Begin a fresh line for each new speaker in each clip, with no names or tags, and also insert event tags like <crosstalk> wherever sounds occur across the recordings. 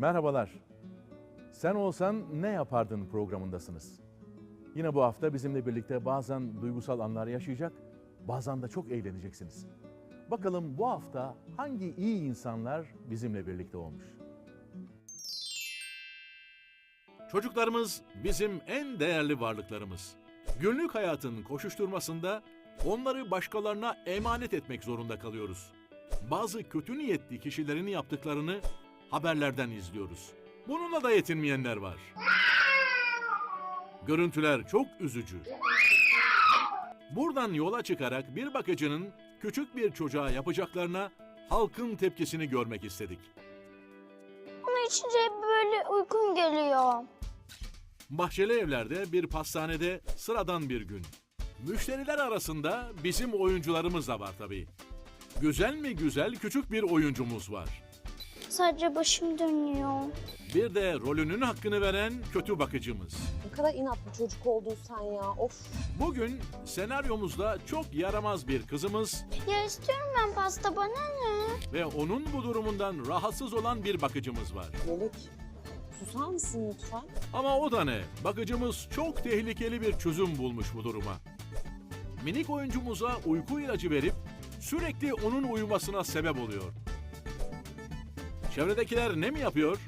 Merhabalar. Sen olsan ne yapardın programındasınız. Yine bu hafta bizimle birlikte bazen duygusal anlar yaşayacak, bazen de çok eğleneceksiniz. Bakalım bu hafta hangi iyi insanlar bizimle birlikte olmuş? Çocuklarımız bizim en değerli varlıklarımız. Günlük hayatın koşuşturmasında onları başkalarına emanet etmek zorunda kalıyoruz. Bazı kötü niyetli kişilerin yaptıklarını haberlerden izliyoruz. Bununla da yetinmeyenler var. Görüntüler çok üzücü. Buradan yola çıkarak bir bakıcının küçük bir çocuğa yapacaklarına halkın tepkisini görmek istedik.
Onun içince böyle uykum geliyor.
Bahçeli evlerde bir pastanede sıradan bir gün. Müşteriler arasında bizim oyuncularımız da var tabii. Güzel mi güzel küçük bir oyuncumuz var.
Sadece başım dönüyor.
Bir de rolünün hakkını veren kötü bakıcımız.
Ne kadar inatlı çocuk oldun sen ya. Of.
Bugün senaryomuzda çok yaramaz bir kızımız
Ya istiyorum ben pasta bana ne?
ve onun bu durumundan rahatsız olan bir bakıcımız var.
Melek susar mısın lütfen?
Ama o da ne? Bakıcımız çok tehlikeli bir çözüm bulmuş bu duruma. Minik oyuncumuza uyku ilacı verip sürekli onun uyumasına sebep oluyor. Çevredekiler ne mi yapıyor?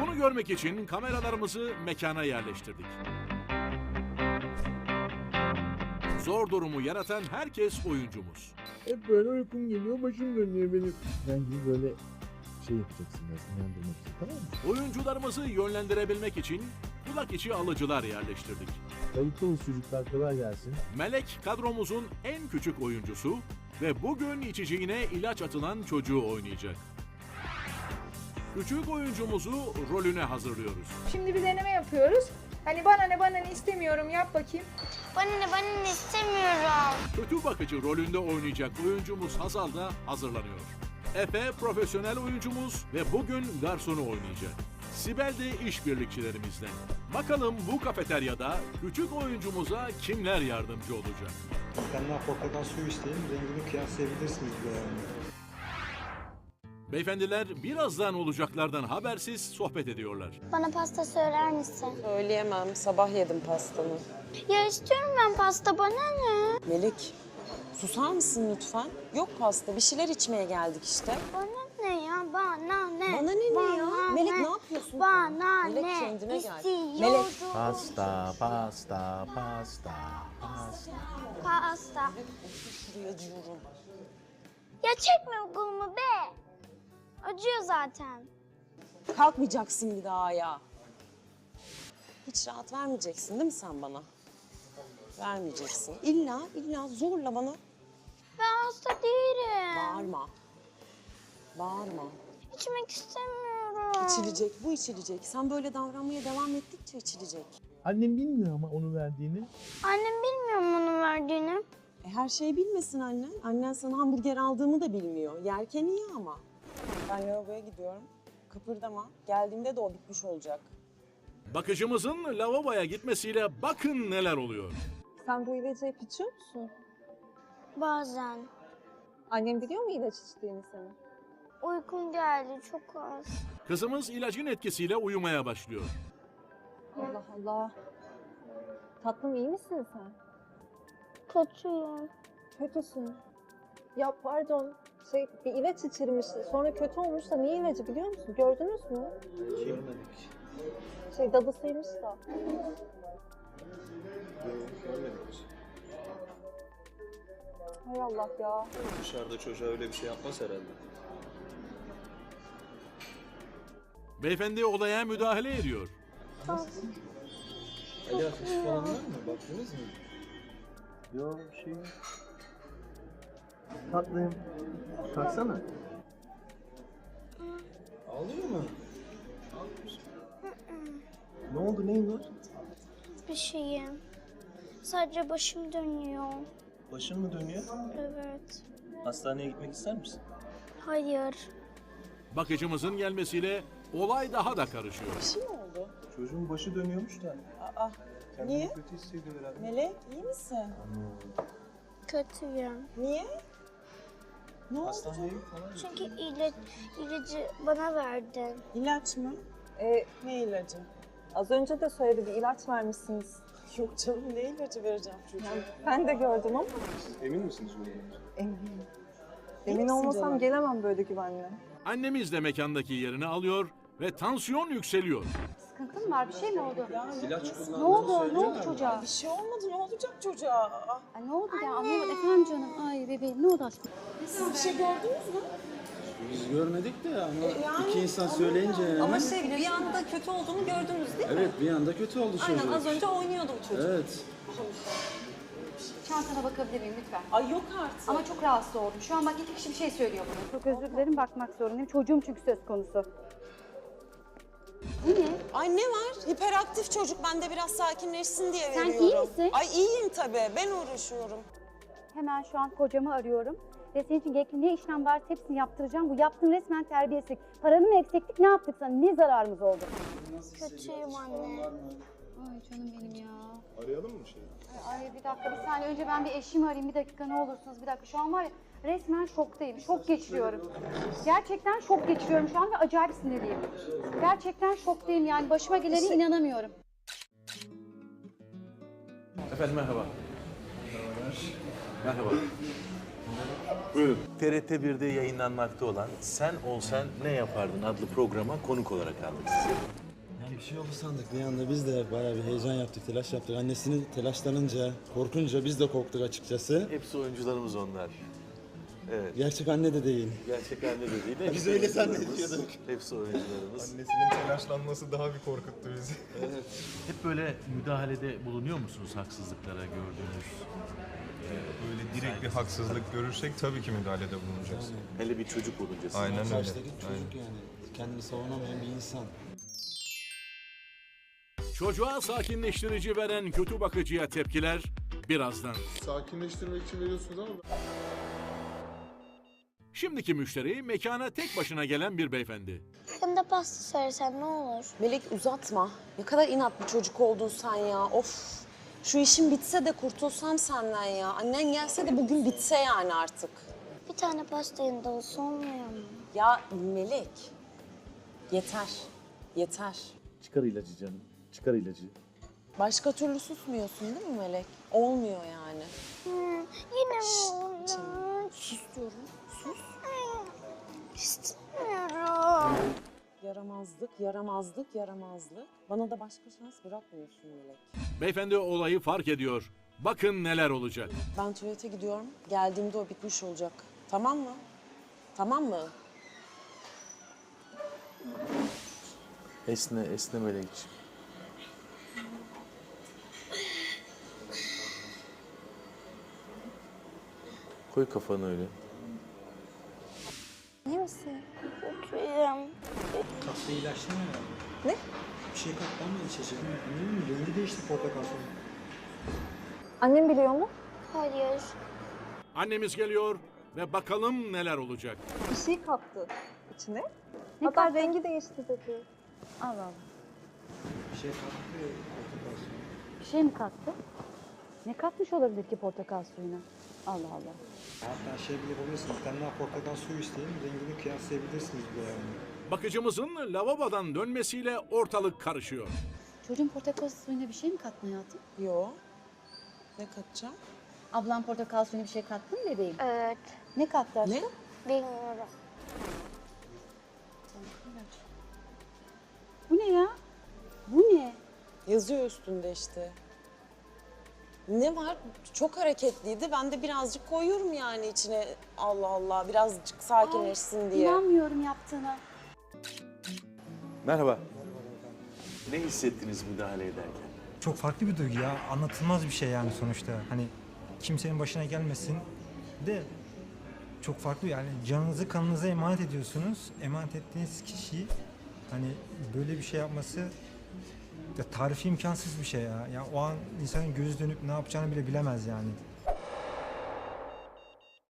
Bunu görmek için kameralarımızı mekana yerleştirdik. Zor durumu yaratan herkes oyuncumuz.
Hep böyle uykum geliyor, başım dönüyor benim. Ben gibi böyle şey yapacaksın biraz inandırmak için tamam mı?
Oyuncularımızı yönlendirebilmek için kulak içi alıcılar yerleştirdik.
Kayıtlıyız çocuklar kolay gelsin.
Melek kadromuzun en küçük oyuncusu ve bugün içeceğine ilaç atılan çocuğu oynayacak. Küçük oyuncumuzu rolüne hazırlıyoruz.
Şimdi bir deneme yapıyoruz. Hani bana ne bana ne istemiyorum yap bakayım.
Bana ne bana ne istemiyorum.
Kötü bakıcı rolünde oynayacak oyuncumuz Hazal da hazırlanıyor. Efe profesyonel oyuncumuz ve bugün garsonu oynayacak. Sibel de işbirlikçilerimizden. Bakalım bu kafeteryada küçük oyuncumuza kimler yardımcı olacak?
Senden portakal suyu isteyelim, rengini kıyaslayabilirsiniz yani.
Beyefendiler birazdan olacaklardan habersiz sohbet ediyorlar.
Bana pasta söyler misin?
Söyleyemem. Sabah yedim pastanı.
Ya istiyorum ben pasta bana ne?
Melek susar mısın lütfen? Yok pasta. Bir şeyler içmeye geldik işte.
Bana ne? Bana ne
ne ya?
Bana
Melek ne yapıyorsun?
Bana
Melek
ne?
kendine gel. Melek.
Pasta, pasta, pasta, pasta.
Pasta.
Şuraya diyorum.
Ya çekme kolumu be. Acıyor zaten.
Kalkmayacaksın bir daha ya. Hiç rahat vermeyeceksin değil mi sen bana? Vermeyeceksin. İlla illa zorla bana
Ben hasta değilim.
bağırma. Bağırma.
İçmek istemiyorum.
İçilecek, bu içilecek. Sen böyle davranmaya devam ettikçe içilecek.
Annem bilmiyor ama onu verdiğini.
Annem bilmiyor mu onun verdiğini?
E, her şeyi bilmesin annen. Annen sana hamburger aldığımı da bilmiyor. Yerken iyi ama. Ben lavaboya gidiyorum. Kıpırdama. Geldiğimde de o bitmiş olacak.
Bakıcımızın lavaboya gitmesiyle bakın neler oluyor.
Sen bu ilacı hep içiyor musun?
Bazen.
Annem biliyor mu ilaç içtiğini senin?
Uykum geldi çok az.
Kızımız ilacın etkisiyle uyumaya başlıyor.
Allah Allah. Tatlım iyi misin sen?
Kötüyüm.
Kötüsün. Ya pardon. Şey bir ilaç içirmiş. Sonra kötü olmuş da niye ilacı biliyor musun? Gördünüz mü?
Görmedik.
Şey dadısıymış da.
Görmedik.
Hay Allah ya.
Dışarıda çocuğa öyle bir şey yapmaz herhalde.
Beyefendi olaya müdahale ediyor.
Ali ateşi falan var mı? Baktınız mı?
Yok bir şey yok. Tatlım. Kalksana.
Ağlıyor mu?
Ne oldu neyin var?
Bir şeyim. Sadece başım dönüyor.
Başın mı dönüyor?
Evet.
Hastaneye gitmek ister misin?
Hayır.
Bakıcımızın gelmesiyle olay daha da karışıyor.
Bir şey mi oldu?
Çocuğun başı dönüyormuş da.
Aa,
Kendini
Niye?
kötü hissediyor herhalde.
Melek iyi misin?
Kötüyüm.
Niye? Ne oldu?
Hastaneye falan.
Çünkü ilaç, ilacı bana verdin.
İlaç mı?
Ee,
Ne ilacı?
az önce de söyledi bir ilaç vermişsiniz. <laughs>
Yok canım ne ilacı vereceğim çocuğa?
Ben de gördüm ama
Emin misiniz bundan?
eminim.
Emin
Emin
misin
olmasam
canım?
gelemem böyle güvenle.
Annemiz de mekandaki yerini alıyor ve tansiyon yükseliyor.
Sıkıntın var, bir şey mi oldu? Ne oldu? Ne oldu çocuğa?
Bir şey olmadı ne olacak çocuğa?
Ay, ne oldu ya? Anlayamadım. Efendim canım. Ay bebeğim ne oldu aşkım?
Siz bir şey gördünüz mü?
Biz görmedik de ama
yani
iki insan söyleyince yani.
Ama şey bir anda kötü olduğunu gördünüz değil mi?
Evet bir anda kötü oldu çocuk.
Aynen az önce oynuyordu bu çocuk.
Evet.
Çantana bakabilir miyim lütfen?
Ay yok artık.
Ama çok rahatsız oldum. Şu an bak iki kişi bir şey söylüyor bana. Çok özür dilerim bakmak zorundayım. Çocuğum çünkü söz konusu. Bu ne?
Ay ne var? Hiperaktif çocuk. Ben de biraz sakinleşsin diye
Sen
veriyorum.
iyi misin?
Ay iyiyim tabii. Ben uğraşıyorum.
Hemen şu an kocamı arıyorum. Ve senin için gerekli ne işlem varsa hepsini yaptıracağım. Bu yaptığın resmen terbiyesizlik. Paranı mı eksektik ne yaptık sana? Ne zararımız oldu?
Kötüyüm anne.
Ay canım benim ya.
Arayalım mı şey?
Ay bir dakika bir saniye önce ben bir eşimi arayayım bir dakika ne olursunuz bir dakika. Şu an var ya resmen şoktayım. Şok geçiriyorum. Gerçekten şok geçiriyorum şu an ve acayip sinirliyim. Gerçekten şoktayım yani başıma gelene inanamıyorum.
Efendim merhaba. Merhaba.
TRT 1'de yayınlanmakta olan Sen Olsan Ne Yapardın adlı programa konuk olarak aldık sizi.
Bir şey oldu sandık bir anda biz de bayağı bir heyecan yaptık, telaş yaptık. Annesini telaşlanınca, korkunca biz de korktuk açıkçası.
Hepsi oyuncularımız onlar. Evet,
Gerçek anne de değil.
gerçek anne de değil. <laughs>
Biz öyle
oyuncularımız.
zannediyorduk.
Hepsi oyuncularımız.
Annesinin telaşlanması daha bir korkuttu bizi.
Hep böyle müdahalede bulunuyor musunuz haksızlıklara gördüğünüz?
Böyle direkt bir haksızlık görürsek tabii ki müdahalede bulunacağız.
Hele bir çocuk olunca.
Aynen öyle.
Karşıdaki çocuk yani. Kendini savunamayan bir insan.
Çocuğa sakinleştirici veren kötü bakıcıya tepkiler birazdan.
Sakinleştirmek için veriyorsunuz ama
Şimdiki müşteri mekana tek başına gelen bir beyefendi.
Yanında pasta söylesen ne olur?
Melek uzatma. Ne kadar inat bir çocuk oldun sen ya. Of. Şu işin bitse de kurtulsam senden ya. Annen gelse de bugün bitse yani artık.
Bir tane pasta yanında olsa olmuyor mu?
Ya Melek. Yeter. Yeter.
Çıkar ilacı canım. Çıkar ilacı.
Başka türlü susmuyorsun değil mi Melek? Olmuyor yani.
Hmm, yine mi olacak?
Sus.
İstemiyorum.
Yaramazlık, yaramazlık, yaramazlık. Bana da başka şans bırakmıyorsun Melek.
Beyefendi olayı fark ediyor. Bakın neler olacak.
Ben tuvalete gidiyorum. Geldiğimde o bitmiş olacak. Tamam mı? Tamam mı?
Esne, esne melekçi. Koy kafanı öyle.
İyi misin? Kötüyüm.
Tatlı ilaçlama ya.
Ne?
Bir şey katlanma içecek. Ne bileyim rengi değişti portakal suyu.
Annem biliyor mu?
Hayır.
Annemiz geliyor ve bakalım neler olacak.
Bir şey kattı içine.
Ne
Hatta
kattı?
rengi değişti dedi.
Allah Allah.
Bir şey kattı portakal suyu.
Bir şey mi kattı? Ne katmış olabilir ki portakal suyuna? Allah Allah.
Hatta şey bile tane daha portakal suyu isteyin. Rengini kıyaslayabilirsiniz bile yani.
Bakıcımızın lavabodan dönmesiyle ortalık karışıyor.
Çocuğun portakal suyuna bir şey mi kattın hayatım?
Yo. Ne katacağım?
Ablam portakal suyuna bir şey kattı mı bebeğim?
Evet.
Ne kattı aşkım?
Ne?
Bilmiyorum.
Bu ne ya? Bu ne?
Yazıyor üstünde işte. Ne var? Çok hareketliydi. Ben de birazcık koyuyorum yani içine. Allah Allah. Birazcık sakinleşsin diye.
İnanmıyorum yaptığına.
Merhaba. Ne hissettiniz müdahale ederken?
Çok farklı bir duygu ya. Anlatılmaz bir şey yani sonuçta. Hani kimsenin başına gelmesin de çok farklı yani canınızı kanınıza emanet ediyorsunuz. Emanet ettiğiniz kişi hani böyle bir şey yapması ya tarifi imkansız bir şey ya. Ya o an insanın gözü dönüp ne yapacağını bile bilemez yani.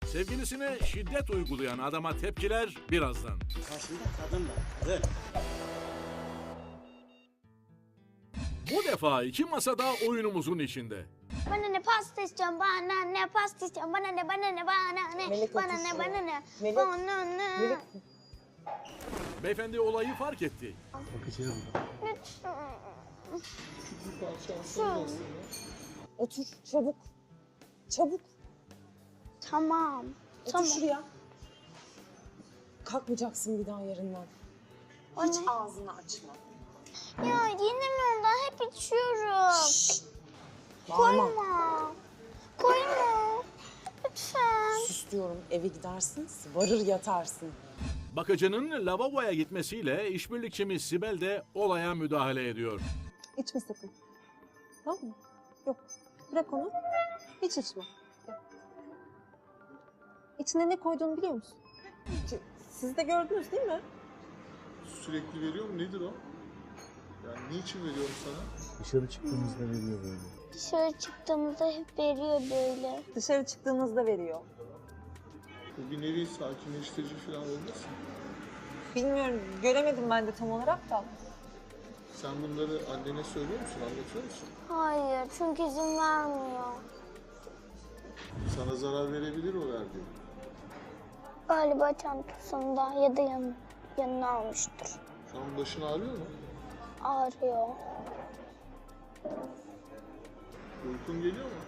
Sevgilisine şiddet uygulayan adama tepkiler birazdan.
Karşında kadın var, kadın.
Bu defa iki masada oyunumuzun içinde.
Bana ne pasta istiyorum, bana ne pasta istiyorum, bana ne, bana ne, bana ne,
Melek
bana ne, bana ne,
Melek,
bana ne.
Melek
Beyefendi olayı fark etti.
Lütfen.
Parça aslında.
otur çabuk. Çabuk.
Tamam,
Otur
tamam.
şuraya. Kalkmayacaksın bir daha yerinden. Hiç
Anne.
ağzını açma.
Ya yine mi ondan? Hep içiyorum.
Şşş. Bağırma.
Koyma. Koyma. Lütfen.
Sus diyorum eve gidersin, varır yatarsın.
Bakıcının lavaboya gitmesiyle işbirlikçimiz Sibel de olaya müdahale ediyor.
İçme sakın. Tamam mı? Yok. Bırak onu. Hiç içme. Yok. İçine ne koyduğunu biliyor musun? Siz de gördünüz değil mi?
Sürekli veriyor mu? Nedir o? Yani niçin veriyorum sana?
Dışarı çıktığımızda veriyor böyle.
Dışarı çıktığımızda hep veriyor böyle.
Dışarı çıktığınızda veriyor.
Bu bir nevi sakinleştirici falan olmasın?
Bilmiyorum, göremedim ben de tam olarak da.
Sen bunları annene söylüyor musun? Anlatıyor musun?
Hayır çünkü izin vermiyor.
Sana zarar verebilir o verdiği.
Galiba çantasında ya da yan, yanına almıştır.
Şu an başın ağrıyor mu?
Ağrıyor.
Uykun geliyor mu?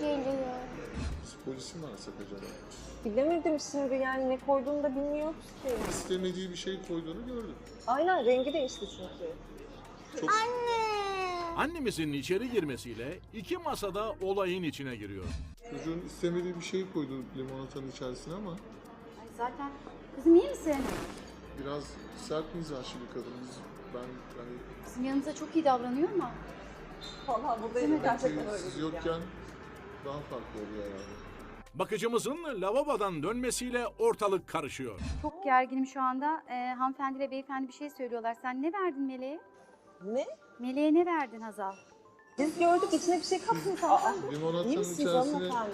Geliyor.
Biz polisi mi arasak acaba?
Bilemedim şimdi yani ne koyduğunu da bilmiyoruz ki.
İstemediği bir şey koyduğunu gördüm.
Aynen rengi değişti çünkü.
Çok
Anne.
Annemizin içeri girmesiyle iki masada olayın içine giriyor.
çocuğun istemediği bir şey koydu limonatanın içerisine ama
Ay zaten kızım iyi misin?
biraz sert mizahlı bir kadın. Biz, ben hani
Kızım yanınıza çok iyi davranıyor ama.
Vallahi burada
Değil mi?
gerçekten
belki
öyle.
siz yokken daha farklı oluyor herhalde.
Bakıcımızın lavabodan dönmesiyle ortalık karışıyor.
Çok gerginim şu anda. Ee, hanımefendi ve beyefendi bir şey söylüyorlar. Sen ne verdin Meleğe?
Ne?
Meleğe ne verdin Hazal?
Biz gördük içine bir şey katmış hanımefendi.
İyi
Limonatanın
misiniz
içerisine
hanımefendi?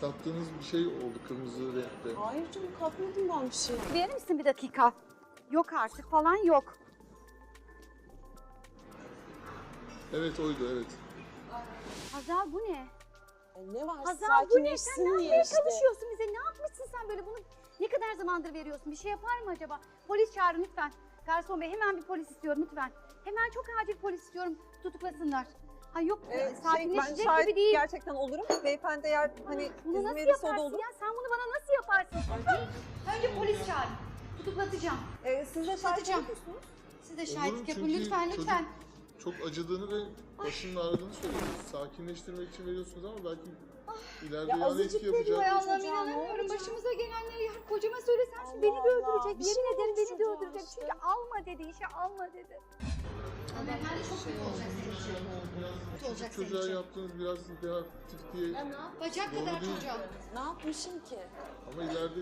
kattığınız bir şey oldu kırmızı renkte.
Hayır canım katmadım ben bir şey.
Verir misin bir dakika? Yok artık falan yok.
Evet oydu evet.
Hazal bu ne?
Ay ne var
Hazal bu ne? Sen
sakinleşsin
ne
diye
yapmaya
işte.
çalışıyorsun bize? Ne yapmışsın sen böyle bunu? Ne kadar zamandır veriyorsun? Bir şey yapar mı acaba? Polis çağırın lütfen. Garson bey hemen bir polis istiyorum lütfen. Hemen çok acil polis istiyorum. Tutuklasınlar. Ha yok
ben
sakinleşecek
şahit
gibi değil.
gerçekten olurum. Beyefendi eğer hani
Bunu
izin
nasıl
verirse o da
yaparsın
olur.
ya? Sen bunu bana nasıl yaparsın? Önce polis çağır. Tutuklatacağım.
Ee, siz de şahit musunuz?
Siz de
Olurum
şahitlik yapın
çünkü
lütfen
çocuk-
lütfen.
Çok acıdığını ve başının ağrıdığını söylüyorsunuz. Sakinleştirmek için veriyorsunuz ama belki ileride
Ya azıcık
etki yapacak.
Allah'ım
çocuğa, ne
inanamıyorum.
olacak?
Başımıza gelenleri ya kocama söylesem şimdi
Allah
beni de öldürecek.
bir şey
Yemin ederim beni de öldürecek.
işte.
Çünkü alma dedi, işe alma dedi.
Küçük çocuğa yaptığınız biraz reaktif diye
Bacak
Doğru
kadar
değil.
çocuğa.
Ne yapmışım ki?
ama ileride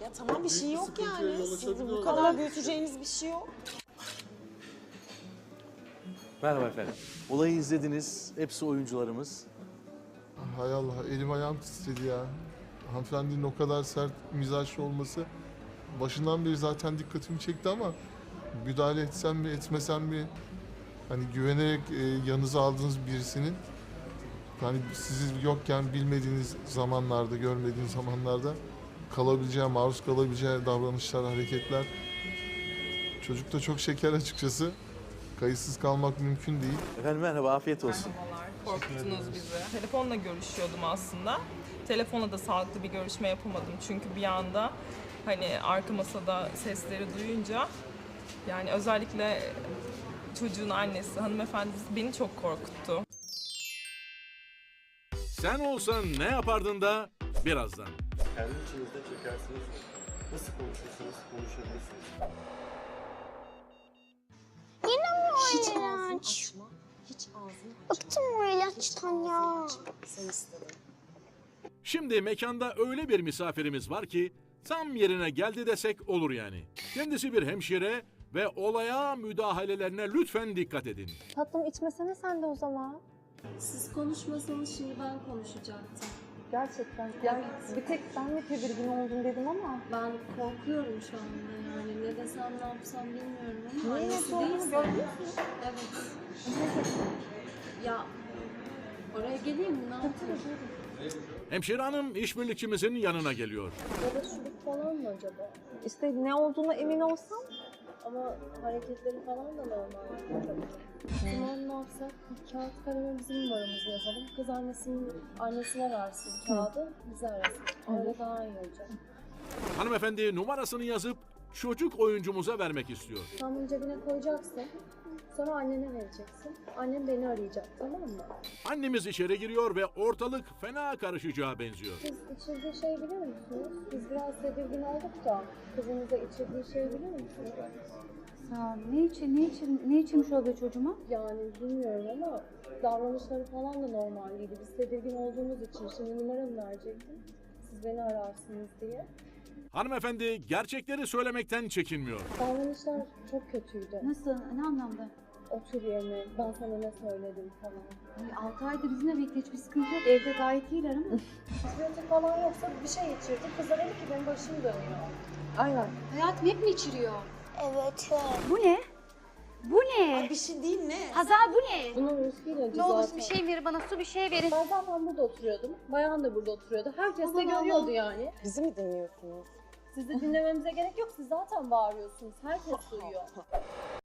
Ya tamam bir şey
bir
yok
sıkıntıya
yani. Sizi bu
açabiliyorlar.
kadar büyüteceğiniz bir şey yok.
Merhaba efendim. Olayı izlediniz. Hepsi oyuncularımız.
Hay Allah elim ayağım titredi ya. Hanımefendinin o kadar sert mizaçlı olması başından beri zaten dikkatimi çekti ama müdahale etsem mi etmesem mi hani güvenerek e, yanınıza aldığınız birisinin hani sizi yokken bilmediğiniz zamanlarda, görmediğiniz zamanlarda kalabileceği, maruz kalabileceği davranışlar, hareketler. Çocuk da çok şeker açıkçası. Kayıtsız kalmak mümkün değil.
Efendim merhaba, afiyet olsun.
Merhabalar, korkuttunuz bizi. Telefonla görüşüyordum aslında. Telefonla da sağlıklı bir görüşme yapamadım çünkü bir anda hani arka masada sesleri duyunca yani özellikle çocuğun annesi, hanımefendisi beni çok korkuttu.
Sen olsan ne yapardın da birazdan.
Kendi içinizde çekersiniz. Nasıl konuşursanız konuşabilirsiniz.
Yine mi
Hiç ağzını açma. Hiç ağzını açma.
Bıktım ilaçtan ya.
Sen istedin.
Şimdi mekanda öyle bir misafirimiz var ki tam yerine geldi desek olur yani. Kendisi bir hemşire ve olaya müdahalelerine lütfen dikkat edin.
Tatlım içmesene sen de o zaman.
Siz konuşmasanız şimdi ben konuşacaktım.
Gerçekten. Yani bir tek ben mi tedirgin oldum dedim ama.
Ben korkuyorum şu anda yani. Ne desem ne yapsam bilmiyorum ama.
Niye olduğunu
değilse-
gördünüz mü?
Evet. Ya Oraya geleyim mi? Ne yapayım?
Hemşire hanım işbirlikçimizin yanına geliyor.
Da çürük falan mı acaba?
İşte ne olduğuna emin olsam
Ama hareketleri falan da normal. Tamam ne yapsak? Kağıt kaleme bizim numaramızı yazalım. Kız annesinin annesine versin kağıdı, bizi arasın. Öyle daha iyi olacak.
Hanımefendi numarasını yazıp çocuk oyuncumuza vermek istiyor.
Sen bunu cebine koyacaksın. Sonra annene vereceksin. Annem beni arayacak tamam mı?
Annemiz içeri giriyor ve ortalık fena karışacağı benziyor.
Siz içirdiği şey biliyor musunuz? Biz biraz tedirgin olduk da kızınıza içirdiği şey biliyor musunuz?
Sağ ol. Ne için, ne için, ne içmiş olabilir çocuğuma?
Yani bilmiyorum ama davranışları falan da normal değildi. Biz tedirgin olduğumuz için şimdi numaramı verecektim. Siz beni ararsınız diye.
Hanımefendi gerçekleri söylemekten çekinmiyor.
Davranışlar çok kötüydü.
Nasıl, ne anlamda?
Otur yerine, ben sana ne söyledim falan.
Ay, 6 aydır bizimle birlikte hiçbir sıkıntı yok. Evde gayet iyiler ama.
Sıkıntı falan yoksa bir şey içirdi. Kız da dedi ki benim başım dönüyor.
aynen.
Hayatım hep mi içiriyor?
Evet.
Bu ne? Bu ne?
Bir şey değil ne?
Hazal bu ne?
Bunun riski ilacı
Ne
zaten.
bir şey verin bana, su bir şey verin.
Ben zaten burada oturuyordum. Bayan da burada oturuyordu. Herkes de
Allah.
görüyordu yani.
Bizi mi dinliyorsunuz?
Sizi dinlememize gerek yok. Siz zaten bağırıyorsunuz. Herkes duyuyor.